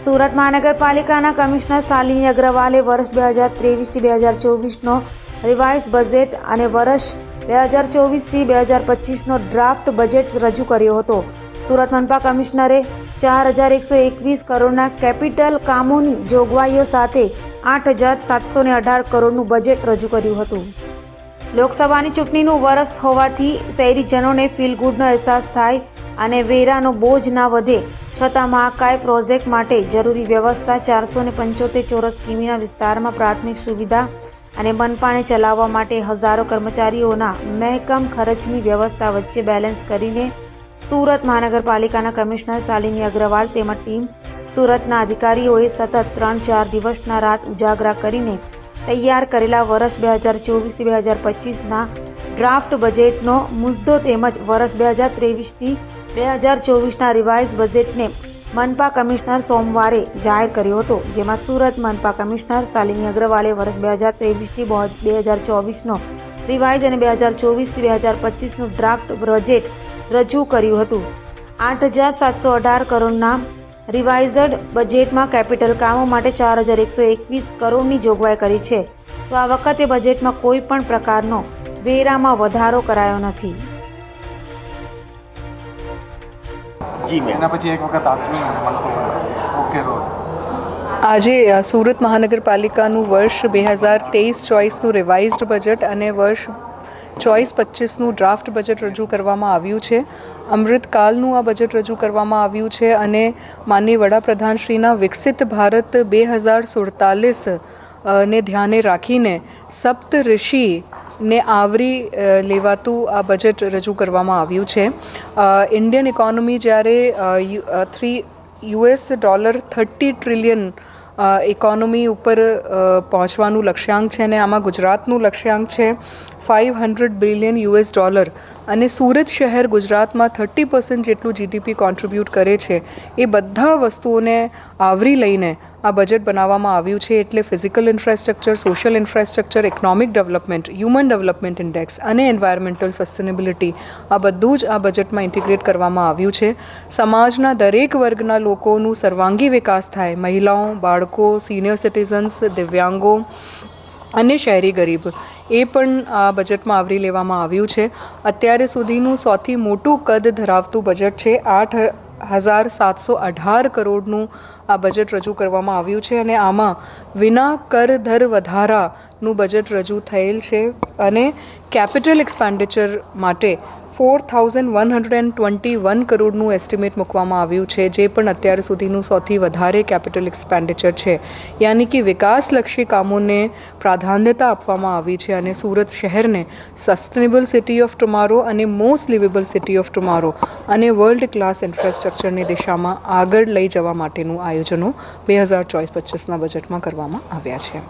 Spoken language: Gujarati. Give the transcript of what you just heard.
સુરત મહાનગરપાલિકાના કમિશનર શાલિની અગ્રવાલે વર્ષ બે હજાર ત્રેવીસથી બે હજાર ચોવીસનો રિવાઇઝ બજેટ અને વર્ષ બે હજાર ચોવીસથી બે હજાર પચીસનો ડ્રાફ્ટ બજેટ રજૂ કર્યો હતો. સુરત મનપા કમિશનરે ચાર હજાર એકસો એકવીસ કરોડના કેપિટલ કામોની જોગવાઈઓ સાથે આઠ હજાર સાતસો ને અઢાર કરોડનું બજેટ રજૂ કર્યું હતું. લોકસભાની ચૂંટણીનું વરસ હોવાથી શહેરીજનોને ફીલ ગુડનો અહેસાસ થાય અને વેરાનો બોજ ના વધે છતાં મહાકાય પ્રોજેક્ટ માટે જરૂરી વ્યવસ્થા ચારસો ને પંચોતેર ચોરસ કિમીના વિસ્તારમાં પ્રાથમિક સુવિધા અને મનપાને ચલાવવા માટે હજારો કર્મચારીઓના મહેકમ ખર્ચની વ્યવસ્થા વચ્ચે બેલેન્સ કરીને સુરત મહાનગરપાલિકાના કમિશનર શાલિની અગ્રવાલ તેમજ ટીમ સુરતના અધિકારીઓએ સતત ત્રણ ચાર દિવસના રાત ઉજાગરા કરીને તૈયાર કરેલા વર્ષ બે હજાર ચોવીસથી બે હજાર પચીસના ડ્રાફ્ટ બજેટનો મુદ્દો તેમજ વર્ષ બે હજાર ત્રેવીસથી બે હજાર ચોવીસના રિવાઇઝ બજેટને મનપા કમિશનર સોમવારે જાહેર કર્યો હતો, જેમાં સુરત મનપા કમિશનર શાલિની અગ્રવાલે વર્ષ બે હજાર ત્રેવીસથી બે હજાર ચોવીસનો રિવાઇઝ અને બે હજાર ચોવીસથી બે હજાર પચીસનું ડ્રાફ્ટ બજેટ રજૂ કર્યું હતું. આઠ હજાર સાતસો અઢાર કરોડના રિવાઇઝડ બજેટમાં કેપિટલ કામો માટે ચાર હજાર એકસો એકવીસ કરોડની જોગવાઈ કરી છે. તો આ વખતે બજેટમાં કોઈ પણ પ્રકારનો વેરામાં વધારો કરાયો નથી. જી મેમ એના પછી એક વખત આપજો ઓકે રોડ આજે સુરત મહાનગરપાલિકાનું વર્ષ બે હજાર તેવીસ ચોવીસનું રિવાઇઝડ બજેટ અને વર્ષ ચોવીસ પચીસનું ડ્રાફ્ટ બજેટ રજૂ કરવામાં આવ્યું છે. અમૃતકાલનું આ બજેટ રજૂ કરવામાં આવ્યું છે અને માનનીય વડાપ્રધાનશ્રીના વિકસિત ભારત બે હજાર સુડતાલીસ ને ધ્યાને રાખીને સપ્ત ઋષિ ને આવરી લેવાતું આ બજેટ રજૂ કરવામાં આવ્યું છે. ઇન્ડિયન ઇકોનોમી જ્યારે three US dollar thirty trillion economy ઉપર પહોંચવાનું લક્ષ્યાંક છે અને આમાં ગુજરાતનું લક્ષ્યાંક છે five hundred billion US dollar અને સુરત શહેર ગુજરાતમાં થર્ટી પર્સન્ટ જેટલું જીડીપી કોન્ટ્રીબ્યુટ કરે છે. એ બધા વસ્તુઓને આવરી લઈને આ બજેટ બનાવવામાં આવ્યું છે એટલે physical infrastructure social infrastructure economic development human development index અને એન્વાયરમેન્ટલ સસ્ટેનેબિલિટી આ બધું જ આ બજેટમાં ઇન્ટિગ્રેટ કરવામાં આવ્યું છે. સમાજના દરેક વર્ગના લોકોનું સર્વાંગી વિકાસ થાય. મહિલાઓ, બાળકો સિનિયર સિટીઝન્સ દિવ્યાંગો અને શહેરી ગરીબ. એ પણ આ બજેટમાં આવરી લેવામાં આવ્યું છે. અત્યારે સુધીનું સૌથી મોટું કદ ધરાવતું બજેટ છે. આઠ હજાર સાતસો અઢાર કરોડનું આ બજેટ રજૂ કરવામાં આવ્યું છે અને આમાં વિના કર દર વધારાનું બજેટ રજૂ થયેલ છે અને કેપિટલ એક્સપેન્ડિચર માટે four thousand one hundred and twenty one કરોડનું એસ્ટિમેટ મૂકવામાં આવ્યું છે, જે પણ અત્યાર સુધીનું સૌથી વધારે કેપિટલ એક્સપેન્ડિચર છે. યાની કે વિકાસલક્ષી કામોને પ્રાધાન્યતા આપવામાં આવી છે અને સુરત શહેરને સસ્ટેનેબલ સિટી ઓફ ટુમારો અને most livable city of tomorrow અને વર્લ્ડ ક્લાસ ઇન્ફ્રાસ્ટ્રક્ચરની દિશામાં આગળ લઈ જવા માટેનું આયોજનો બે હજાર ચોવીસ પચીસના બજેટમાં કરવામાં આવ્યા છે.